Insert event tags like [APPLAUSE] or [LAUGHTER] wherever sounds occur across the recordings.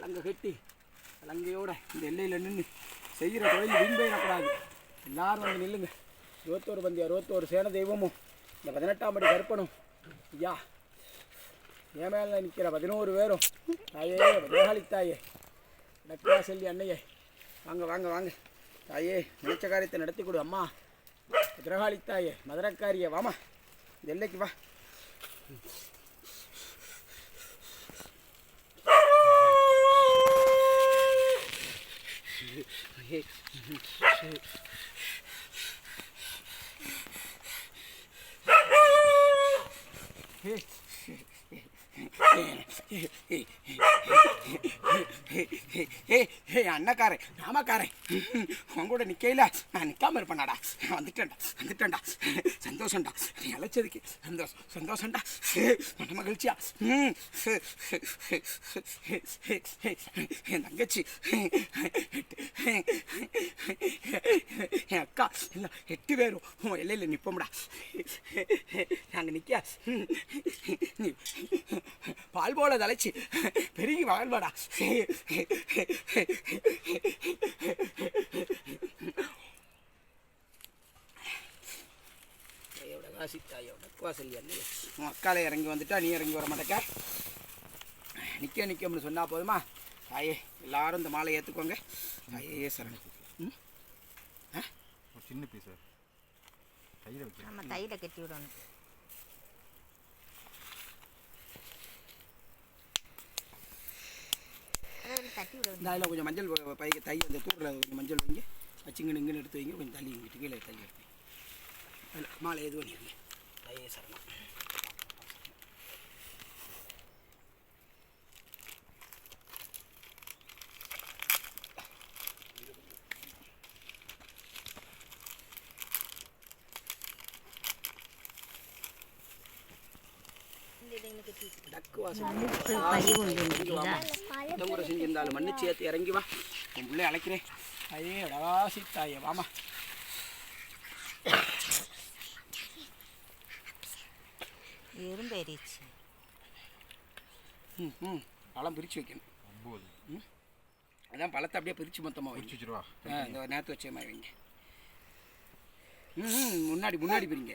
சலங்கை கட்டி சலங்கையோட இந்த எல்லையில் நின்று செய்கிற தொழில் வீண் எல்லாரும் வந்து நில்லுங்க. இருபத்தோரு பந்தியா இருபத்தோரு சேன தெய்வமும் இந்த பதினெட்டாம் படி கற்பனும் ஐயா என் மேலே நிற்கிற பதினோரு பேரும் தாயே தேகாளி தாயே டக்கா செல்லி அன்னையே. வாங்க வாங்க வாங்க. தாயே நினைச்ச காரியத்தை நடத்தி கொடு அம்மா. பத்ரகாளி தாயே மதுரக்காரியே வாமா. இந்த எல்லைக்கு வா. えっ [LAUGHS] ஏய் அண்ணக்காரன் ராமக்காரன் உன் கூட நிற்கையில் நான் நிற்காம இருப்பேனாடா. நான் வந்துட்டேன்டா வந்துட்டேன்டா. சந்தோஷம்டா. நீ அழைச்சதுக்கு சந்தோஷம். சந்தோஷம்டா. மன மகிழ்ச்சியா? என் தங்கச்சி. என் அக்கா. இல்லை எட்டு பேரும் உன் எல்லையில் நிற்போம்டா நாங்கள் நிற்க நீ பால் போல தலைச்சி. பெருகி வாழ்வாடா. தாயோட காசி தாயோட வாசல் உன் அக்கால இறங்கி வந்துட்டா நீ இறங்கி வர மாட்டேக்க. நிற்க நிற்கம்னு சொன்னா போதுமா? தாயே எல்லாரும் இந்த மாலை ஏற்றுக்கோங்க தாயே சரணம். ம்? ஒரு சின்ன பீஸ் கையில் நம்ம தையில கட்டி விடணும் அதில் தட்டி விட இந்த அதில் கொஞ்சம் மஞ்சள் ப- தை அந்த தூரில் கொஞ்சம் மஞ்சள் வைங்க. வச்சுங்கன்னு இங்கன்னு எடுத்து வைங்க. கொஞ்சம் தள்ளி வைங்கிட்டு கீழே தள்ளி எடுத்து அதில் மாலை எது பண்ணிடுங்க தையே சரணம். டக்கு வாசல். கூட செஞ்சிருந்தாலும் மன்னிச்சு ஏற்றி இறங்கி வா. என் பிள்ளை அழைக்கிறேன் ஐயே அடவாசி தாயே வாமா. எறும்பு ஏறிச்சு ம் ம். பழம் பிரித்து வைக்கணும். ஒம்பது. அதான் பழத்தை அப்படியே பிரித்து மொத்தமாக பிடிச்சி வச்சிருவா. ஆ இந்த நேற்று வச்ச மாதிரி வைங்க ம் ம், முன்னாடி முன்னாடி பிரிங்க.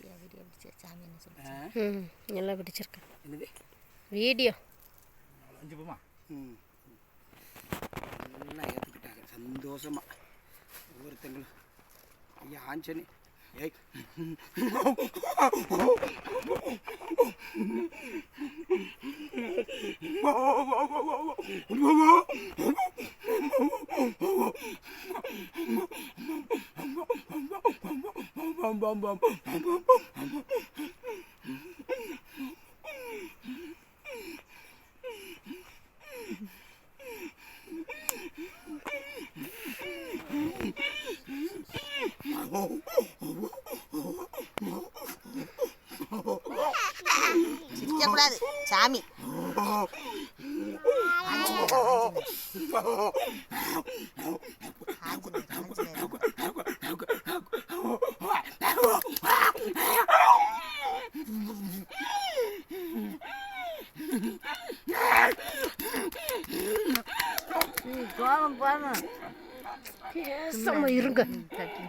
பிடிச்சியா வீடியோ பிடிச்சியா சாமி என்ன ம் நல்லா பிடிச்சிருக்கேன் என்னது? வீடியோ அஞ்சு போமா? ம். நல்லா ஏற்றுக்கிட்டாங்க சந்தோஷமா. ஒவ்வொருத்தங்களும். ஐயா ஆஞ்சனி ஏய். சிரிக்கக்கூடாது சாமி ஆஞ்சநேயர், ஆஞ்சநேயர். Главное, главное. Самый ирга. Такие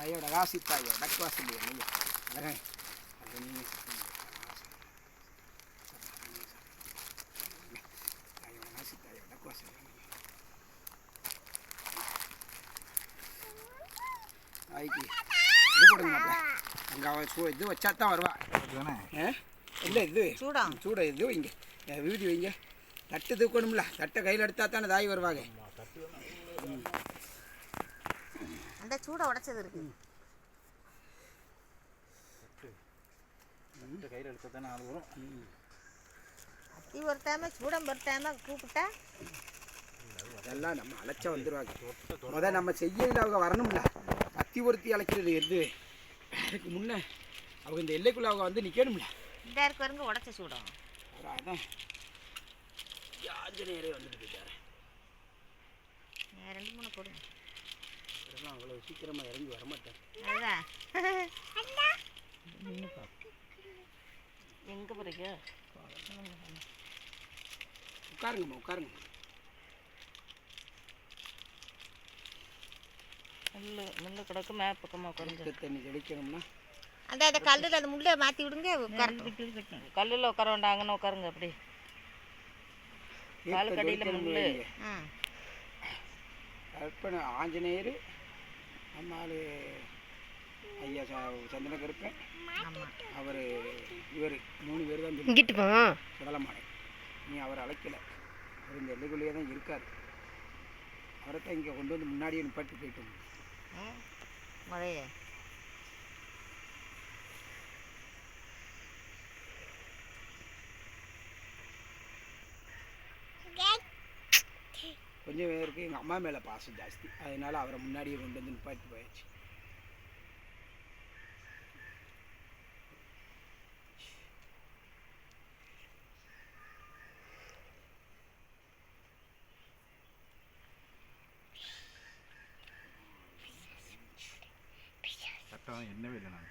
ಅಯ್ಯೋಡ ವಾಸಿತ್ತ ಅಯ್ಯೋ ಡಕ್ ವಾಸಿಲ್ಲ ಅಯ್ಯೋ ಅದರ ಅದನ್ನೇ ಅಯ್ಯೋಡ ವಾಸಿತ್ತ ಅಯ್ಯೋ ಡಕ್ இது அங்கே அவன் சூ இது வச்சா தான் வருவா இல்லை இது சூடா சூடா இது வைங்க விபூதி வைங்க தட்டு தூக்கணும்ல தட்டை கையில் எடுத்தா தானே தாய் வருவாங்க அந்த சூடை உடைச்சது இருக்கு. கையில் எடுத்தால் தானே ஆள் வரும். அத்தி ஒருத்தாம சூடம் பொறுத்தாம கூப்பிட்டா? அதெல்லாம் நம்ம அழைச்சா வந்துடுவாங்க முத நம்ம செய்யல அவங்க வரணும்ல. கத்தி ஒருத்தி அழைக்கிறது எது? அதுக்கு முன்னே அவங்க இந்த எல்லைக்குள்ள அவங்க வந்து நிற்கணும்ல இந்த இருக்கு வருங்க உடைச்ச சூடம். அதான் ஆஞ்சநேயரே வந்துட்டு போயிட்டாரு ரெண்டு மூணு கொடுங்க இதெல்லாம் அவ்வளோ சீக்கிரமாக இறங்கி வரமாட்டார் அதுதான் எங்கே போகிறீங்க உட்காருங்கம்மா உட்காருங்க முள்ளு முள்ளு கிடக்கு மேப் பக்கமாக உட்காருங்க. சுத்த தண்ணி தெளிக்கணும்னா அந்த அந்த கல்லில் அந்த முள்ளை மாற்றி விடுங்க உட்காரட்டும் கல்லில் உட்கார வேண்டாம் அங்கே உட்காருங்க அப்படி. காலுக்கு தீர்த்த அடியில தெளிக்கணும்ல முள்ளு. ஆஞ்சநேயர் நம்ம ஆளு ஐயா ச- சந்தன கருப்பன் ஆமாம் அவர் இவர் மூணு பேர் தான் இங்கிட்டு சுடலமாடை நீ அவர் அழைக்கல. அவர் இந்த எல்லைக்குள்ளேயே தான் இருக்கார். அவரை தான் இங்கே கொண்டு வந்து முன்னாடியே நிப்பாட்டி போயிட்டோம். முறைய கொஞ்சம் பேருக்கு எங்கள் அம்மா மேலே பாசம் ஜாஸ்தி. அதனால அவரை முன்னாடியே கொண்டு வந்து நிப்பாட்டி போயாச்சு. சட்டம் என்னவே இல்லை நான்?